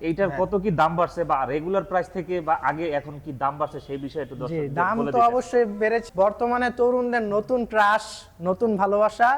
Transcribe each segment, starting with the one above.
এইটার হ্যাঁ। কত কি দাম বাড়ছে বা রেগুলার প্রাইস থেকে বা আগে এখন কি দাম বাড়ছে সেই বিষয়ে একটু জি দর্শকদের দাম তো অবশ্যই বেড়েছে। বর্তমানে তরুণদের নতুন ক্রাশ নতুন ভালোবাসা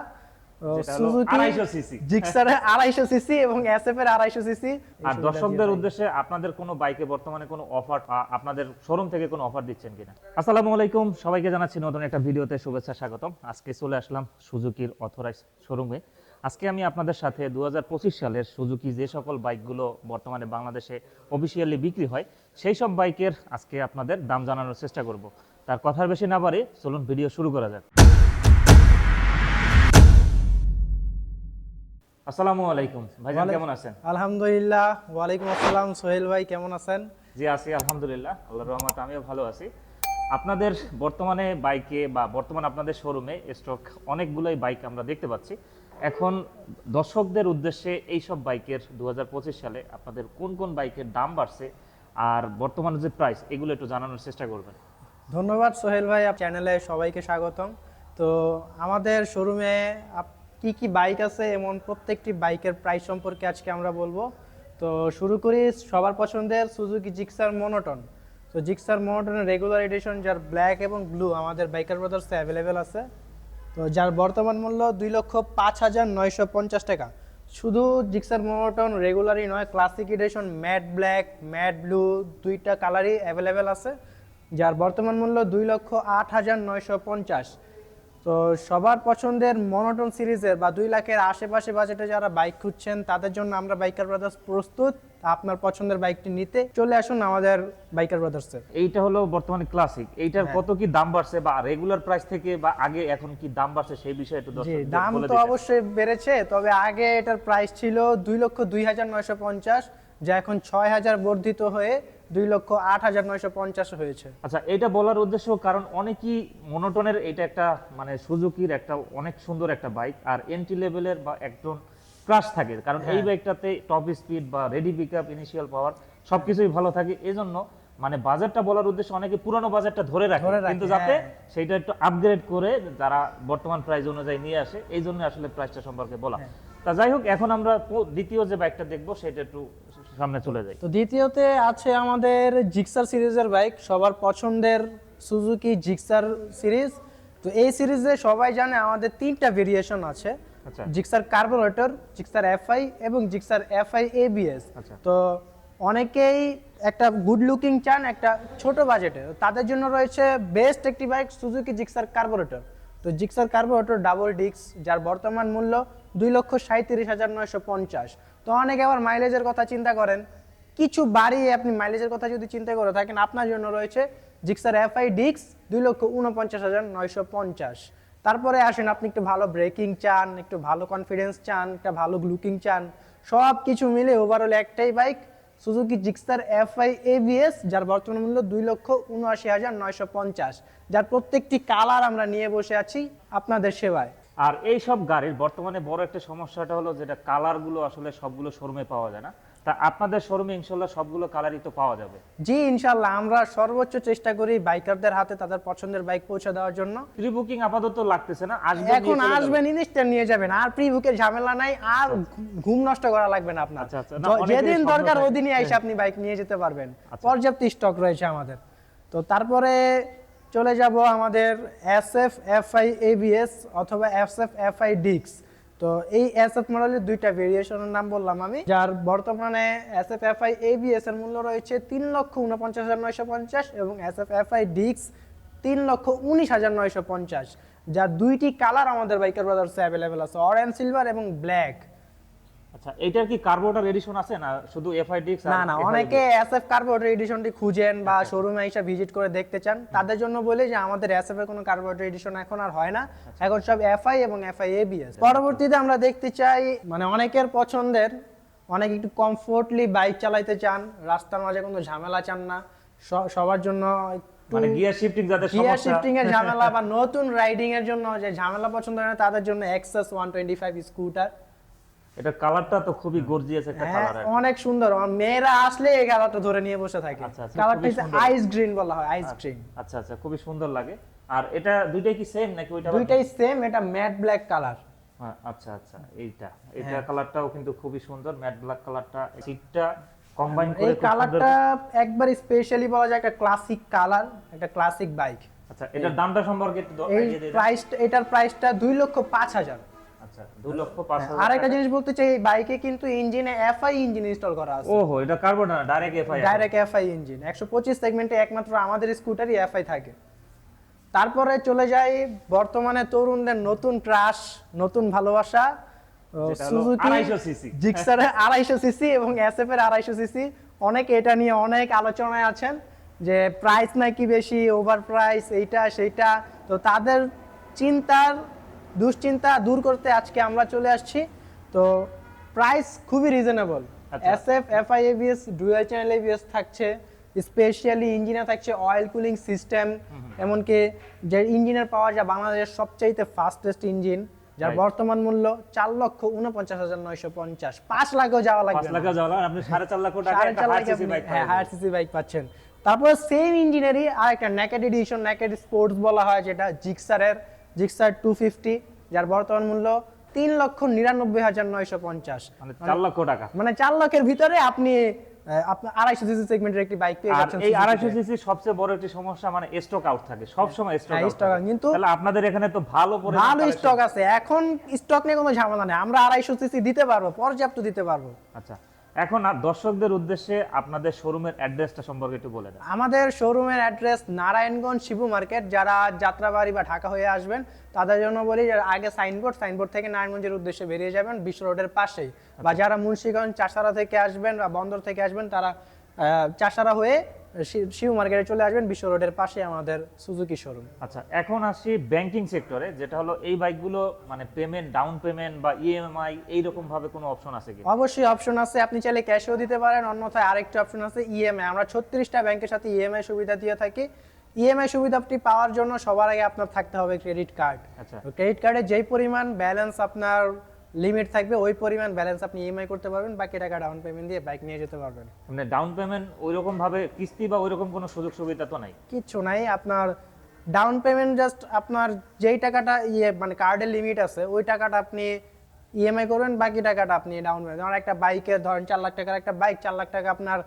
যেটা হলো সুজুকি 250 cc জিক্সারের আড়াইশো সিসি এবং এসএফ এর সিসি আর দর্শকদের উদ্দেশ্যে আপনাদের কোনো বাইকে বর্তমানে কোনো অফার আপনাদের শোরুম থেকে কোনো অফার দিচ্ছেন কিনা? আসসালামু আলাইকুম সবাইকে জানাচ্ছি নতুন একটা ভিডিওতে শুভেচ্ছা স্বাগতম। আজকে চলে আসলাম সুজুকির অথরাইজ শোরুমে আজকে আমি আপনাদের সাথে দু হাজার পঁচিশ সালের সুজুকি যে সকল বাইকগুলো বর্তমানে বাংলাদেশে অফিসিয়ালি বিক্রি হয় সেই সব বাইকের আজকে আপনাদের দাম জানানোর চেষ্টা করব। তার কথার বেশি না পারে চলুন ভিডিও শুরু করা যাক। আসসালামু আলাইকুম। ভাইজান ওয়ালাইকুম- কেমন আছেন? আলহামদুলিল্লাহ। ওয়ালাইকুম আসসালাম। সোহেল ভাই কেমন আছেন? জি আছি আলহামদুলিল্লাহ। আল্লাহর রহমত আমিও ভালো আছি। আপনাদের বর্তমানে বাইকে বা বর্তমান আপনাদের শোরুমে স্টক অনেকগুলোই বাইক আমরা দেখতে পাচ্ছি। এখন দর্শকদের উদ্দেশ্যে এই সব বাইকের দু হাজার পঁচিশ সালে আপনাদের কোন কোন বাইকের দাম বাড়ছে আর বর্তমানে যে প্রাইস এগুলো একটু জানানোর চেষ্টা করবেন। ধন্যবাদ সোহেল ভাই চ্যানেলে সবাইকে স্বাগতম। তো আমাদের শোরুমে কি কি বাইক আছে এমন প্রত্যেকটি বাইকের প্রাইস সম্পর্কে আজকে আমরা বলব। তো শুরু করি সবার পছন্দের সুজুকি জিক্সার মনোটন তো জিক্সার মনোটনের রেগুলার এডিশন যার ব্ল্যাক এবং ব্লু আমাদের বাইকার ব্রাদার্সে অ্যাভেলেবেল আছে। তো যার বর্তমান মূল্য দুই লক্ষ পাঁচ হাজার নয়শো পঞ্চাশ টাকা। শুধু জিক্সার মোটন রেগুলারই নয়, classic edition, matte black, matte blue, দুইটা কালারই অ্যাভেলেবেল আছে। যার বর্তমান মূল্য দুই লক্ষ আট হাজার নয়শো পঞ্চাশ। তো সবার পছন্দের মনোটন সিরিজের বা দুই লাখের আশেপাশে বাজেটে যারা বাইক খুঁজছেন তাদের জন্য আমরা বাইকার ব্রাদার্স প্রস্তুত। আপনার পছন্দের বাইকটি নিতে চলে আসুন আমাদের বাইকার ব্রাদার্সে। এইটা হলো বর্তমানে ক্লাসিক এইটার হ্যাঁ। কত কি দাম বাড়ছে বা রেগুলার প্রাইস থেকে বা আগে এখন কি দাম বাড়ছে সেই বিষয়ে একটু জি দর্শকদের দাম তো অবশ্যই বেড়েছে তবে আগে এটার প্রাইস ছিল দুই লক্ষ দুই হাজার নয়শো পঞ্চাশ যা এখন ছয় হাজার বর্ধিত হয়ে দুই লক্ষ আট হাজার নয়শো পঞ্চাশ হয়েছে। আচ্ছা এটা বলার উদ্দেশ্য কারণ অনেকই মনোটনের এটা একটা মানে সুজুকির একটা অনেক সুন্দর একটা বাইক আর এন্ট্রি লেভেলের বা একজন ক্রাশ থাকে। কারণ এই হ্যাঁ। বাইকটাতে টপ স্পিড বা ready pick up initial power সবকিছুই ভালো থাকে। এজন্য মানে বাজারটা বলার উদ্দেশ্যে অনেকে পুরনো বাজারটা ধরে রাখে। কিন্তু যাতে সেটা একটু আপগ্রেড করে যারা বর্তমান প্রাইস অনুযায়ী নিয়ে আসে এই জন্য আসলে প্রাইসটা সম্পর্কে বলা। হ্যাঁ। তা যাই হোক এখন আমরা দ্বিতীয় যে বাইকটা দেখব সেটা একটু সামনে চলে যাই তো দ্বিতীয়তে আছে আমাদের জিক্সার সিরিজের বাইক সবার পছন্দের সুজুকি জিক্সার সিরিজ। তো এই সিরিজে সবাই জানে আমাদের তিনটা ভেরিয়েশন আছে। আচ্ছা। জিক্সার কার্বোরেটর জিক্সার এফআই এবং জিক্সার এফআই এবিএস আচ্ছা। তো অনেকেই একটা গুড লুকিং চান একটা ছোট বাজেটে তাদের জন্য রয়েছে বেস্ট একটি বাইক সুজুকি জিক্সার কার্বোরেটর। তো জিক্সার কার্বোরেটর ডাবল ডিক্স যার বর্তমান মূল্য দুই লক্ষ সাঁত্রিশ হাজার নয়শো পঞ্চাশ। তো অনেকে আবার মাইলেজের কথা চিন্তা করেন। কিছু বাড়িয়ে আপনি মাইলেজের কথা যদি চিন্তা করে থাকেন, আপনার জন্য রয়েছে জিক্সার এফআই ডিক্স দুই লক্ষ উনপঞ্চাশ হাজার নয়শো পঞ্চাশ। তারপরে আসেন, আপনি একটু ভালো ব্রেকিং চান, একটু ভালো কনফিডেন্স চান, একটা ভালো লুকিং চান। সব কিছু মিলে ওভারঅল একটাই bike Suzuki Gixxer FI ABS যার বর্তমান মূল্য দুই লক্ষ উনআশি হাজার নয়শো পঞ্চাশ। যার প্রত্যেকটি কালার আমরা নিয়ে বসে আছি আপনাদের সেবায়। আর এই সব গাড়ির বর্তমানে বড় একটা সমস্যাটা হলো যেটা কালারগুলো আসলে সবগুলো শোরুমে পাওয়া যায় না। তা আপনাদের শোরুমে ইনশাল্লাহ সবগুলো কালারই তো পাওয়া যাবে। জি ইনশাল্লাহ। আমরা সর্বোচ্চ চেষ্টা করি বাইকারদের হাতে তাদের পছন্দের বাইক পৌঁছে দেওয়ার জন্য। প্রি বুকিং আপাতত লাগতেছে না আসবে এখন আসবেন ইনস্ট্যান্ট নিয়ে যাবেন। আর প্রি বুকের ঝামেলা নাই আর ঘুম নষ্ট করা লাগবে না আপনার। আচ্ছা, আচ্ছা। যেদিন দরকার। ওদিনই এসে আপনি বাইক নিয়ে যেতে পারবেন। আচ্ছা। পর্যাপ্ত স্টক রয়েছে আমাদের। তো তারপরে চলে যাব আমাদের S F F FI ABS অথবা এস এফ এফআই ডিক্স তো এই এস এফ মডেলের দুইটা ভেরিয়েশনের নাম বললাম আমি, যার বর্তমানে এস এফ এফআই এবিএস এর মূল্য রয়েছে তিন লক্ষ উনপঞ্চাশ হাজার নয়শো পঞ্চাশ এবং এস এফ এফআই ডিক্স তিন লক্ষ উনিশ হাজার নয়শো পঞ্চাশ, যার দুইটি কালার আমাদের বাইকার ব্রাদার্সে অ্যাভেলেবেল আছে অরেঞ্জ সিলভার এবং ব্ল্যাক আচ্ছা এইটার কি কার্বোটার এডিশন আছে না শুধু এফআইডিক্স না না অনেকে এসএফ কার্বোরেটর এডিশনটি খুঁজেন বা শোরুমে এসে ভিজিট করে দেখতে চান। তাদের জন্য বলি যে আমাদের এসএফ এর কোনো কার্বোরেটর এডিশন এখন আর হয় না। এখন সব এফআই এবং এফআই এবিএস পরবর্তীতে আমরা দেখতে চাই মানে অনেকের পছন্দের অনেক একটু কমফোর্টলি বাইক চালাইতে চান রাস্তার মাঝে কোনো ঝামেলা চান না সবার জন্য মানে গিয়ার শিফটিং যাদের গিয়ার শিফটিং এর ঝামেলা বা নতুন রাইডিং এর জন্য যে ঝামেলা পছন্দ হয় না তাদের জন্য Access one twenty five scooter এটা কালারটা তো খুবই গর্জিয়াস একটা হ্যাঁ কালার অনেক সুন্দর। আমার মেয়েরা আসলে এই কালারটা ধরে নিয়ে বসে থাকে। আচ্ছা, আচ্ছা, কালারটা আইস গ্রিন বলা হয় আইস গ্রিন আচ্ছা আচ্ছা খুবই সুন্দর লাগে। আর এটা দুইটাই কি সেম নাকি ওইটা দুইটাই সেম এটা ম্যাট ব্ল্যাক কালার হ্যাঁ, আচ্ছা আচ্ছা এইটা। এটা কালারটাও কিন্তু খুবই সুন্দর ম্যাট ব্ল্যাক কালারটা সিটটা কম্বাইন করে এই কালারটা একবার স্পেশালি বলা যায় একটা ক্লাসিক কালার একটা ক্লাসিক বাইক আচ্ছা এটার দামটা সম্পর্কে একটু এই। প্রাইস এটার প্রাইসটা দুই লক্ষ পাঁচ হাজার। আচ্ছা লক্ষ হাজার আর একটা জিনিস বলতে চাই বাইকে কিন্তু ইঞ্জিনে এফআই ইঞ্জিন ইনস্টল করা আছে। ওহো এটা কার্বন না direct FI direct FI engine একশো পঁচিশ সেগমেন্টে একমাত্র আমাদের স্কুটারই এফআই থাকে। তারপরে চলে যাই বর্তমানে তরুণদের নতুন ক্রাশ নতুন ভালোবাসা সুজুকি 250 cc জিক্সারের আড়াইশো সিসি এবং এসএফ এর আড়াইশো সিসি অনেকে এটা নিয়ে অনেক আলোচনায় আছেন যে প্রাইস নাকি বেশি ওভার প্রাইস এইটা সেইটা। তো তাদের চিন্তার দুশ্চিন্তা দূর করতে আজকে আমরা চলে আসছি। তো প্রাইস খুবই রিজনেবল আচ্ছা। SF FI ABS dual channel ABS থাকছে। স্পেশালি ইঞ্জিনে থাকছে অয়েল কুলিং সিস্টেম এমনকি যে ইঞ্জিনের পাওয়া যায় বাংলাদেশের সবচাইতে ফাস্টেস্ট ইঞ্জিন যার বর্তমান মূল্য চার লক্ষ উনপঞ্চাশ হাজার নয়শো পঞ্চাশ। পাঁচ লাখও যাওয়া লাগবে আপনি সাড়ে চার সাড়ে চার হ্যাঁ হায়ার সিসি বাইক পাচ্ছেন। তারপর সেম ইঞ্জিনেরই আর একটা নেকেড এডিশন নেকেড স্পোর্টস বলা হয় যেটা জিক্সারের জিক্সার টু ফিফটি যার বর্তমান মূল্য তিন লক্ষ নিরানব্বই হাজার নয়শো পঞ্চাশ। মানে চার লক্ষ টাকা। মানে চার লাখের ভিতরে আপনি আপনার আড়াইশো সিসি সেগমেন্টের একটি বাইক পেয়ে যাচ্ছেন এই আড়াইশো সিসি সবচেয়ে বড় একটি সমস্যা মানে স্টক আউট থাকে সব সময় স্টক আউট stock কিন্তু- তাহলে আপনাদের এখানে তো ভালো ভালো স্টক আছে। এখন স্টক নিয়ে কোনো ঝামেলা নেই। আমরা আড়াইশো সিসি দিতে পারব পর্যাপ্ত দিতে পারব। আচ্ছা। এখন আর দর্শকদের উদ্দেশ্যে আপনাদের শোরুমের অ্যাড্রেসটা সম্পর্কে একটু বলে দেন। আমাদের শোরুমের অ্যাড্রেস নারায়ণগঞ্জ শিবু মার্কেট যারা যাত্রাবাড়ি বা ঢাকা হয়ে আসবেন তাদের জন্য বলি যারা আগে সাইনবোর্ড সাইনবোর্ড থেকে নারায়ণগঞ্জের উদ্দেশ্যে বেরিয়ে যাবেন বিশ্ব রোডের পাশেই। বা যারা মুন্সিগঞ্জ চাষারা থেকে আসবেন বা বন্দর থেকে আসবেন তারা চাষারা হয়ে শি- শিবু মার্কেটে চলে আসবেন বিশ্ব রোডের পাশে আমাদের সুজুকি শোরুম আচ্ছা এখন আসি ব্যাংকিং সেক্টরে যেটা হলো এই বাইকগুলো মানে পেমেন্ট ডাউন পেমেন্ট বা ইএমআই এইরকম ভাবে কোনো অপশন আছে কি? অবশ্যই অপশন আছে আপনি চাইলে ক্যাশেও দিতে পারেন অন্যথায় আরেকটা অপশন আছে ইএমআই আমরা ছত্রিশটা ব্যাংকের সাথে ইএমআই সুবিধা দিয়ে থাকি। ইএমআই সুবিধাটি পাওয়ার জন্য সবার আগে আপনার থাকতে হবে ক্রেডিট কার্ড আচ্ছা। ক্রেডিট কার্ডে যেই পরিমাণ ব্যালেন্স আপনার লিমিট থাকবে ওই পরিমাণ ব্যালেন্স আপনি ইএমআই করতে পারবেন বাকি টাকা ডাউন পেমেন্ট দিয়ে বাইক নিয়ে যেতে পারবেন। মানে ডাউন পেমেন্ট ওইরকম ভাবে কিস্তি বা ওইরকম কোনো সুযোগ সুবিধা তো নাই? কিচ্ছু নাই আপনার ডাউন পেমেন্ট জাস্ট আপনার যেই টাকাটা ইয়ে মানে কার্ডের লিমিট আছে ওই টাকাটা আপনি ইএমআই করবেন বাকি টাকাটা আপনি ডাউন পেমেন্ট ধরেন একটা বাইকে ধরেন চার লাখ টাকার একটা বাইক চার লাখ টাকা আপনার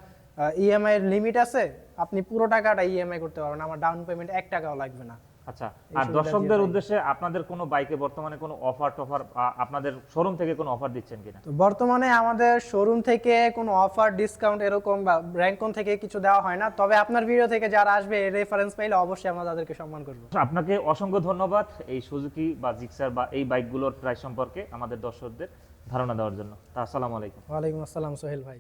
ইএমআই এর লিমিট আছে আপনি পুরো টাকাটা ইএমআই করতে পারবেন আমার ডাউন পেমেন্ট এক টাকাও লাগবে না। আচ্ছা আর দর্শকদের উদ্দেশ্যে আপনাদের কোনো বাইকে বর্তমানে কোনো অফার টফার আপনাদের শোরুম থেকে কোনো অফার দিচ্ছেন কিনা? তো বর্তমানে আমাদের শোরুম থেকে কোনো অফার ডিসকাউন্ট এরকম বা র্যাঙ্কন থেকে কিছু দেওয়া হয় না। তবে আপনার ভিডিও থেকে যারা আসবে রেফারেন্স পাইলে অবশ্যই আমরা তাদেরকে সম্মান করব। আপনাকে অসংখ্য ধন্যবাদ এই সুজুকি বা জিক্সার বা এই বাইকগুলোর প্রাইস সম্পর্কে আমাদের দর্শকদের ধারণা দেওয়ার জন্য। তা আসসালামু আলাইকুম। ওয়ালাইকুম আসসালাম সোহেল ভাই।